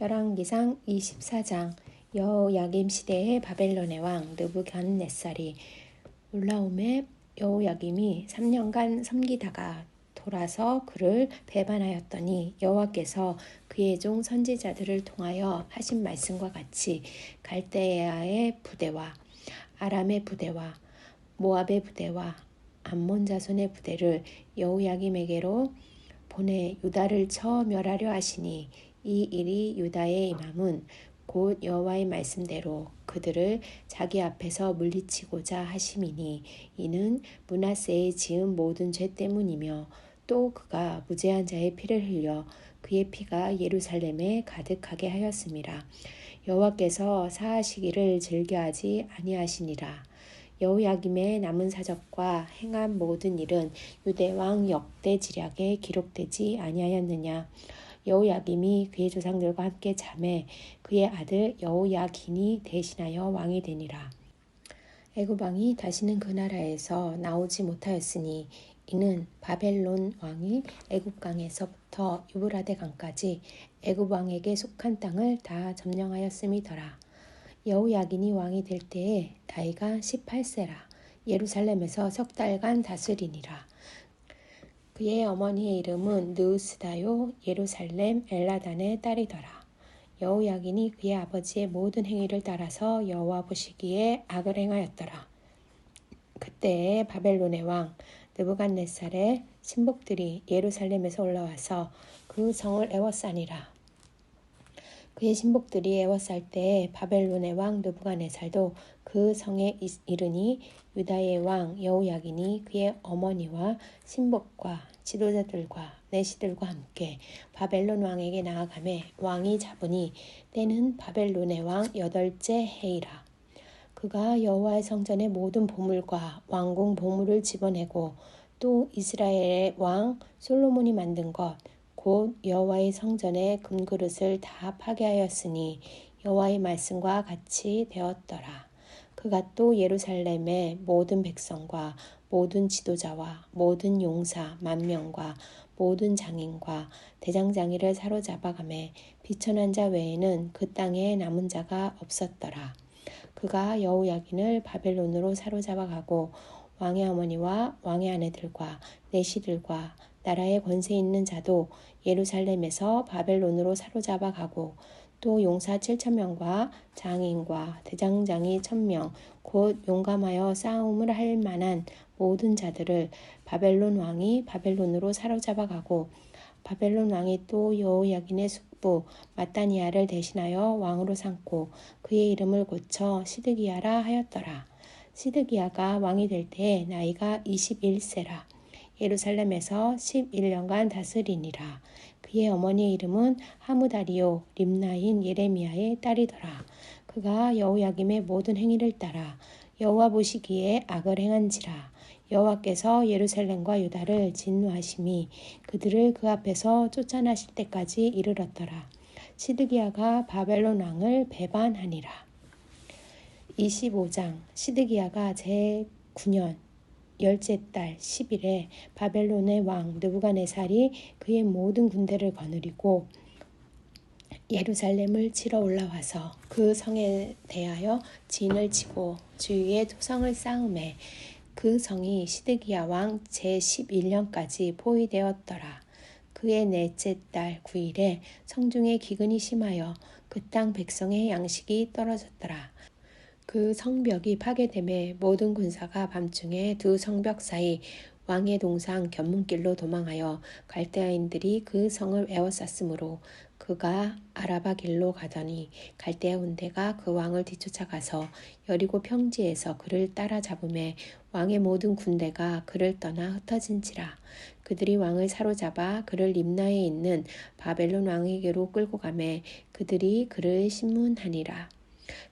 열왕기상 24장 여호야김 시대의 바벨론의 왕 느부갓네살이 올라옴에 여호야김이 3년간 섬기다가 돌아서 그를 배반하였더니 여호와께서 그의 종 선지자들을 통하여 하신 말씀과 같이 갈대아의 부대와 아람의 부대와 모압의 부대와 암몬 자손의 부대를 여호야김에게로 보내 유다를 쳐 멸하려 하시니 이 일이 유다의 임함은 곧 여호와의 말씀대로 그들을 자기 앞에서 물리치고자 하심이니 이는 문하세의 지은 모든 죄 때문이며 또 그가 무죄한 자의 피를 흘려 그의 피가 예루살렘에 가득하게 하였음이라 여호와께서 사하시기를 즐겨하지 아니하시니라. 여호야김의 남은 사적과 행한 모든 일은 유대 왕 역대 지략에 기록되지 아니하였느냐 여호야김이 그의 조상들과 함께 잠에 그의 아들 여호야긴이 대신하여 왕이 되니라. 애굽 왕이 다시는 그 나라에서 나오지 못하였으니 이는 바벨론 왕이 애굽 강에서부터 유브라데 강까지 애굽 왕에게 속한 땅을 다 점령하였음이더라. 여호야긴이 왕이 될 때에 나이가 18세라 예루살렘에서 석 달간 다스리니라. 그의 어머니의 이름은 느우스다요 예루살렘 엘라단의 딸이더라. 여호야긴이 그의 아버지의 모든 행위를 따라서 여호와 보시기에 악을 행하였더라. 그때에 바벨론의 왕 느부갓네살의 신복들이 예루살렘에서 올라와서 그 성을 애워싸니라. 그의 신복들이 애워쌀 때에 바벨론의 왕 느부갓네살도 그 성에 이르니 유다의 왕 여호야긴이 그의 어머니와 신복과 지도자들과 내시들과 함께 바벨론 왕에게 나아가매 왕이 잡으니 때는 바벨론의 왕 여덟째 해이라. 그가 여호와의 성전의 모든 보물과 왕궁 보물을 집어내고 또 이스라엘의 왕 솔로몬이 만든 것 곧 여호와의 성전의 금그릇을 다 파괴하였으니 여호와의 말씀과 같이 되었더라. 그가 또 예루살렘의 모든 백성과 모든 지도자와 모든 용사 만명과 모든 장인과 대장장이를 사로잡아가매 비천한 자 외에는 그 땅에 남은 자가 없었더라. 그가 여우야긴을 바벨론으로 사로잡아가고 왕의 어머니와 왕의 아내들과 내시들과 나라의 권세 있는 자도 예루살렘에서 바벨론으로 사로잡아가고 또 용사 7천 명과 장인과 대장장이 천명 곧 용감하여 싸움을 할 만한 모든 자들을 바벨론 왕이 바벨론으로 사로잡아 가고 바벨론 왕이 또 여호야긴의 숙부 마따니아를 대신하여 왕으로 삼고 그의 이름을 고쳐 시드기야라 하였더라. 시드기야가 왕이 될때 나이가 21세라. 예루살렘에서 11년간 다스리니라. 그의 어머니의 이름은 하무다리오 림나인 예레미야의 딸이더라. 그가 여호야김의 모든 행위를 따라 여호와 보시기에 악을 행한지라. 여호와께서 예루살렘과 유다를 진노하심이 그들을 그 앞에서 쫓아나실 때까지 이르렀더라. 시드기야가 바벨론 왕을 배반하니라. 25장 시드기야가 제 9년 열째 달 10일에 바벨론의 왕 느부갓네살이 그의 모든 군대를 거느리고 예루살렘을 치러 올라와서 그 성에 대하여 진을 치고 주위에 토성을 쌓음에 그 성이 시드기야 왕 제11년까지 포위되었더라. 그의 넷째 달 9일에 성중에 기근이 심하여 그 땅 백성의 양식이 떨어졌더라. 그 성벽이 파괴됨에 모든 군사가 밤중에 두 성벽 사이 왕의 동상 견문길로 도망하여 갈대아인들이 그 성을 에워쌌으므로 그가 아라바 길로 가더니 갈대아 군대가 그 왕을 뒤쫓아가서 여리고 평지에서 그를 따라잡음에 왕의 모든 군대가 그를 떠나 흩어진지라. 그들이 왕을 사로잡아 그를 림나에 있는 바벨론 왕에게로 끌고 가매 그들이 그를 신문하니라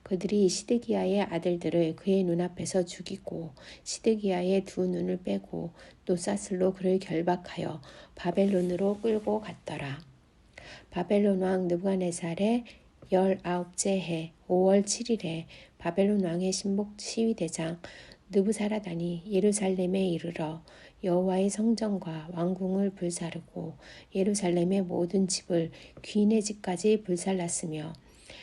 그들이 시드기야의 아들들을 그의 눈앞에서 죽이고 시드기야의 두 눈을 빼고 노사슬로 그를 결박하여 바벨론으로 끌고 갔더라. 바벨론 왕 느부갓네살의 열아홉째 해 5월 7일에 바벨론 왕의 신복 시위대장 느부사라단이 예루살렘에 이르러 여호와의 성전과 왕궁을 불사르고 예루살렘의 모든 집을 귀인의 집까지 불살랐으며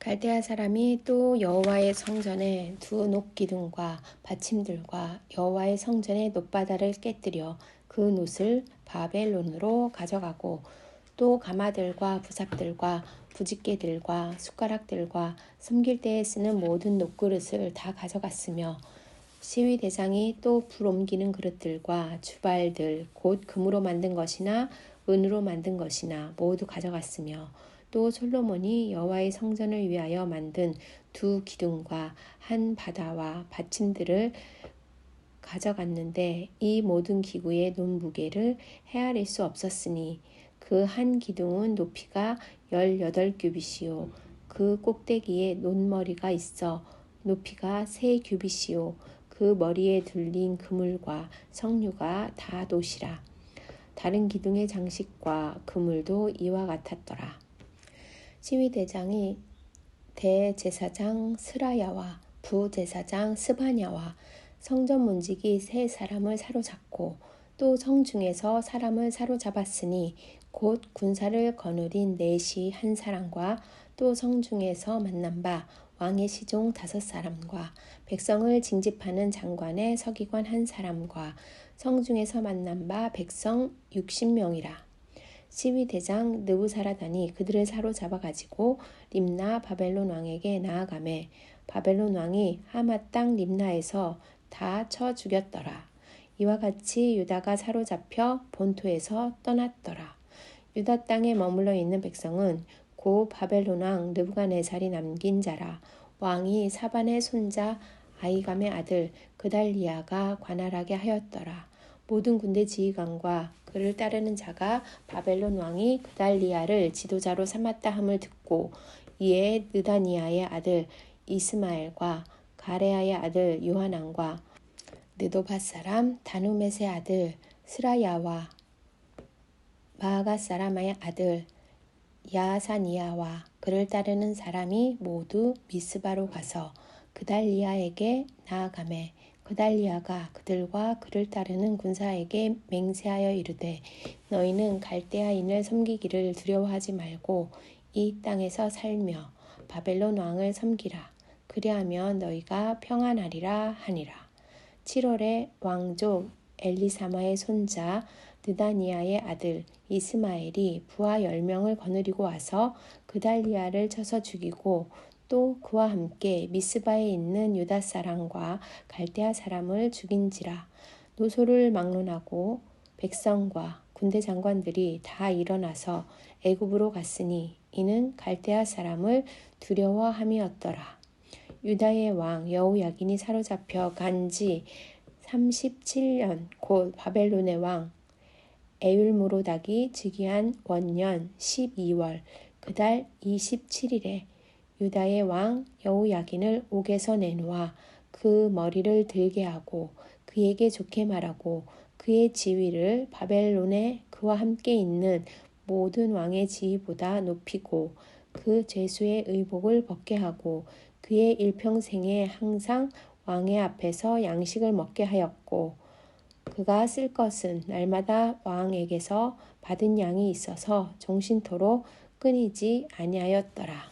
갈대아 사람이 또 여호와의 성전에 두 녹기둥과 받침들과 여호와의 성전의 놋바다를 깨뜨려 그 놋을 바벨론으로 가져가고 또 가마들과 부삽들과 부집개들과 숟가락들과 섬길 때에 쓰는 모든 녹그릇을 다 가져갔으며 시위 대장이 또 불 옮기는 그릇들과 주발들 곧 금으로 만든 것이나 은으로 만든 것이나 모두 가져갔으며 또 솔로몬이 여호와의 성전을 위하여 만든 두 기둥과 한 바다와 받침들을 가져갔는데 이 모든 기구의 논 무게를 헤아릴 수 없었으니 그 한 기둥은 높이가 열여덟 규빗이요. 그 꼭대기에 논머리가 있어 높이가 세 규빗이요. 그 머리에 둘린 그물과 석류가 다 도시라. 다른 기둥의 장식과 그물도 이와 같았더라. 시위대장이 대제사장 스라야와 부제사장 스바냐와 성전 문지기 세 사람을 사로잡고 또 성중에서 사람을 사로잡았으니 곧 군사를 거느린 넷이 한 사람과 또 성중에서 만난 바 왕의 시종 다섯 사람과 백성을 징집하는 장관의 서기관 한 사람과 성중에서 만난 바 백성 육십 명이라 시위대장 느부사라단이 그들을 사로잡아 가지고 림나 바벨론 왕에게 나아가매 바벨론 왕이 하마 땅 림나에서 다 쳐 죽였더라. 이와 같이 유다가 사로잡혀 본토에서 떠났더라. 유다 땅에 머물러 있는 백성은 고 바벨론 왕 느부갓네살이 남긴 자라 왕이 사반의 손자 아이감의 아들 그달리아가 관할하게 하였더라. 모든 군대 지휘관과 그를 따르는 자가 바벨론 왕이 그달리아를 지도자로 삼았다 함을 듣고 이에 느다니아의 아들 이스마엘과 가레아의 아들 요하난과 느도밭 사람 다누메의 아들 스라야와 마아가 사람의 아들 야사니아와 그를 따르는 사람이 모두 미스바로 가서 그달리아에게 나아가매 그달리아가 그들과 그를 따르는 군사에게 맹세하여 이르되 너희는 갈대아인을 섬기기를 두려워하지 말고 이 땅에서 살며 바벨론 왕을 섬기라. 그리하면 너희가 평안하리라 하니라. 7월에 왕족 엘리사마의 손자 느다니아의 아들 이스마엘이 부하 열명을 거느리고 와서 그달리아를 쳐서 죽이고 또 그와 함께 미스바에 있는 유다 사람과 갈대아 사람을 죽인지라 노소를 막론하고 백성과 군대 장관들이 다 일어나서 애굽으로 갔으니 이는 갈대아 사람을 두려워함이었더라. 유다의 왕 여우야긴이 사로잡혀 간지 37년 곧 바벨론의 왕 에율무로닥이 즉위한 원년 12월 그달 27일에 유다의 왕 여우야긴을 옥에서 내놓아 그 머리를 들게 하고 그에게 좋게 말하고 그의 지위를 바벨론에 그와 함께 있는 모든 왕의 지위보다 높이고 그 죄수의 의복을 벗게 하고 그의 일평생에 항상 왕의 앞에서 양식을 먹게 하였고 그가 쓸 것은 날마다 왕에게서 받은 양이 있어서 종신토로 끊이지 아니하였더라.